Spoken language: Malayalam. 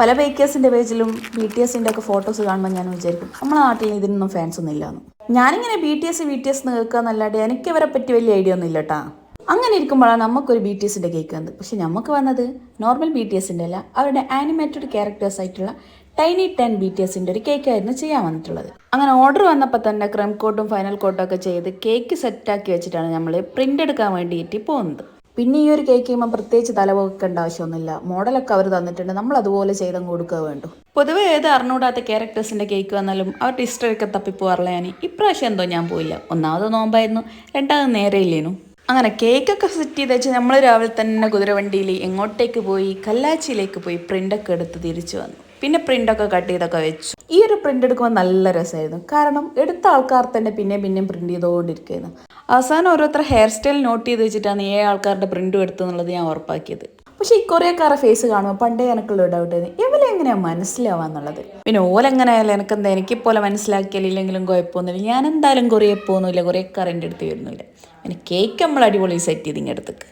പല ബേക്കേഴ്സിന്റെ പേജിലും ബി ടി എസിന്റെ ഒക്കെ ഫോട്ടോസ് കാണുമ്പോൾ ഞാൻ വിചാരിക്കും നമ്മളെ നാട്ടിൽ ഇതിനൊന്നും ഫാൻസ് ഒന്നും ഇല്ലാന്ന്. ഞാനിങ്ങനെ B T S B T S എന്ന് എനിക്ക് ഇവരെ പറ്റി വലിയ ഐഡിയ ഒന്നും ഇല്ല കേട്ടാ അങ്ങനെ ഇരിക്കുമ്പോഴാണ് നമുക്കൊരു ബി ടി എസിന്റെ കേക്ക് വന്നത്. പക്ഷെ നമുക്ക് വന്നത് നോർമൽ ബി ടി എസിന്റെ അല്ല അവരുടെ ആനിമേറ്റഡ് ക്യാരക്ടേഴ്സ് ആയിട്ടുള്ള ടൈനി ടെൻ ബി ടി എസിന്റെ ഒരു കേക്കായിരുന്നു ചെയ്യാൻ വന്നിട്ടുള്ളത്. അങ്ങനെ ഓർഡർ വന്നപ്പോൾ തന്നെ ക്രം കോട്ടും ഫൈനൽ കോട്ടും ഒക്കെ ചെയ്ത് കേക്ക് സെറ്റാക്കി വെച്ചിട്ടാണ് നമ്മൾ പ്രിന്റ് എടുക്കാൻ വേണ്ടിയിട്ട് പോകുന്നത്. പിന്നെ ഈ ഒരു കേക്ക് ചെയ്യുമ്പോൾ പ്രത്യേകിച്ച് തലവെക്കേണ്ട ആവശ്യമൊന്നുമില്ല. മോഡലൊക്കെ അവർ തന്നിട്ടുണ്ട്. നമ്മൾ അതുപോലെ ചെയ്തങ്ങ് കൊടുക്കുക വേണ്ടു. പൊതുവെ ഏത് അറിഞ്ഞൂടാത്ത ക്യാരക്ടേഴ്സിന്റെ കേക്ക് വന്നാലും അവരുടെ ഇഷ്ടമൊക്കെ തപ്പിപ്പോവാറില്ല ഞാൻ ഇപ്രാവശ്യം എന്തോ ഞാൻ പോയില്ല. ഒന്നാമത് നോമ്പായിരുന്നു. രണ്ടാമത് നേരെ ഇല്ലേനു. അങ്ങനെ കേക്കൊക്കെ സെറ്റ് ചെയ്ത് വെച്ച് നമ്മൾ രാവിലെ തന്നെ കുതിരവണ്ടിയിൽ എങ്ങോട്ടേക്ക് പോയി? കല്ലാച്ചിയിലേക്ക് പോയി പ്രിന്റൊക്കെ എടുത്ത് തിരിച്ചു വന്നു. പിന്നെ പ്രിന്റൊക്കെ കട്ട് ചെയ്തൊക്കെ വെച്ചു. ഈ ഒരു പ്രിന്റ് എടുക്കുമ്പോൾ നല്ല രസമായിരുന്നു കാരണം എടുത്ത ആൾക്കാർ തന്നെ പിന്നെ പിന്നെയും പ്രിന്റ് ചെയ്തുകൊണ്ടിരിക്കുന്നു അവസാനം ഓരോരുത്തർ ഹെയർ സ്റ്റൈൽ നോട്ട് ചെയ്ത് വെച്ചിട്ടാണ് ഏ ആൾക്കാരുടെ പ്രിന്റും എടുത്തു എന്നുള്ളത് ഞാൻ ഉറപ്പാക്കിയത്. പക്ഷെ ഈ കൊറിയക്കാരെ ഫേസ് കാണുമ്പോൾ പണ്ടേ എനിക്കുള്ള ഡൗട്ട് ആയിരുന്നു. ഇവലെ എങ്ങനെയാണ് മനസ്സിലാവാന്നുള്ളത് പിന്നെ ഓലെങ്ങനെ ആയാലും എനിക്കെന്താ? എനിക്കിപ്പോലെ മനസ്സിലാക്കിയാലില്ലെങ്കിലും കുഴപ്പമൊന്നുമില്ല. ഞാൻ എന്തായാലും കൊറിയ പോകുന്നില്ല കൊറിയക്കാർ എന്റെ അടുത്ത് വരുന്നില്ല. പിന്നെ കേക്ക് നമ്മൾ അടിപൊളി സെറ്റ് ചെയ്ത് ഇങ്ങടുത്തേക്ക്